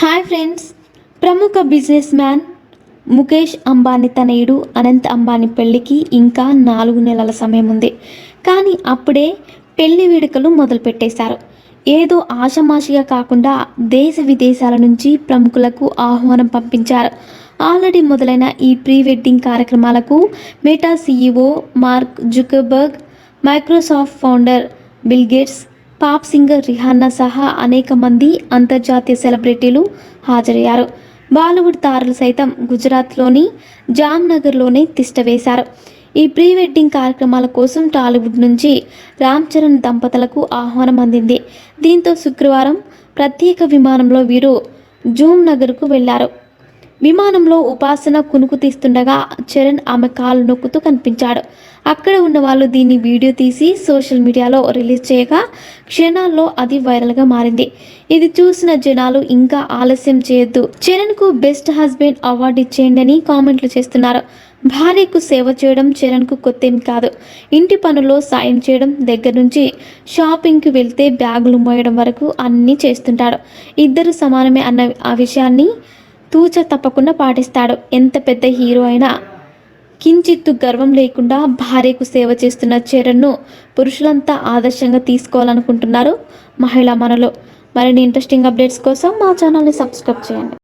Hi friends. ప్రముఖ businessman Mukesh Ambani తనయుడు అనంత్ అంబానీ పెళ్ళికి ఇంకా నాలుగు నెలల సమయం ఉంది. కానీ అప్పుడే పెళ్ళి వేడుకలు మొదలుపెట్టేశారు ఏదో ఆషమాషిగా కాకుండా దేశ విదేశాల నుంచి ప్రముఖులకు ఆహ్వానం పంపించారు. ఆల్రెడీ మొదలైన ఈ ప్రీ వెడ్డింగ్ కార్యక్రమాలకు Meta CEO Mark Zuckerberg Microsoft founder Bill Gates pop singer Rihanna సహా అనేక మంది అంతర్జాతీయ సెలబ్రిటీలు హాజరయ్యారు. బాలీవుడ్ తారలు సైతం గుజరాత్లోని జామ్నగర్లోనే తిష్టవేశారు ఈ ప్రీ వెడ్డింగ్ కార్యక్రమాల కోసం టాలీవుడ్ నుంచి రామ్ చరణ్ దంపతులకు ఆహ్వానం అందింది. దీంతో శుక్రవారం ప్రత్యేక విమానంలో వీరు జూమ్ నగర్కు వెళ్ళారు. విమానంలో ఉపాసన కునుకు తీస్తుండగా చరణ్ ఆమె కాలు నొక్కుతూ కనిపించాడు. అక్కడ ఉన్న వాళ్ళు దీన్ని వీడియో తీసి సోషల్ మీడియాలో రిలీజ్ చేయగా క్షణాల్లో అది వైరల్గా మారింది. ఇది చూసిన జనాలు ఇంకా ఆలస్యం చేయొద్దు. చరణ్కు బెస్ట్ హస్బెండ్ అవార్డు ఇచ్చేయండి అని కామెంట్లు చేస్తున్నారు. భార్యకు సేవ చేయడం చరణ్కు కొత్తేం కాదు. ఇంటి పనుల్లో సాయం చేయడం దగ్గర నుంచి షాపింగ్కి వెళ్తే బ్యాగులు మోయడం వరకు అన్నీ చేస్తుంటాడు. ఇద్దరు సమానమే అన్న ఆ విషయాన్ని తూచ తప్పకుండా పాటిస్తాడు. ఎంత పెద్ద హీరో అయినా కించిత్తు గర్వం లేకుండా భార్యకు సేవ చేస్తున్న చరణ్ను పురుషులంతా ఆదర్శంగా తీసుకోవాలనుకుంటున్నారు మహిళా మనలో. మరిన్ని ఇంట్రెస్టింగ్ అప్డేట్స్ కోసం మా ఛానల్ని సబ్స్క్రైబ్ చేయండి.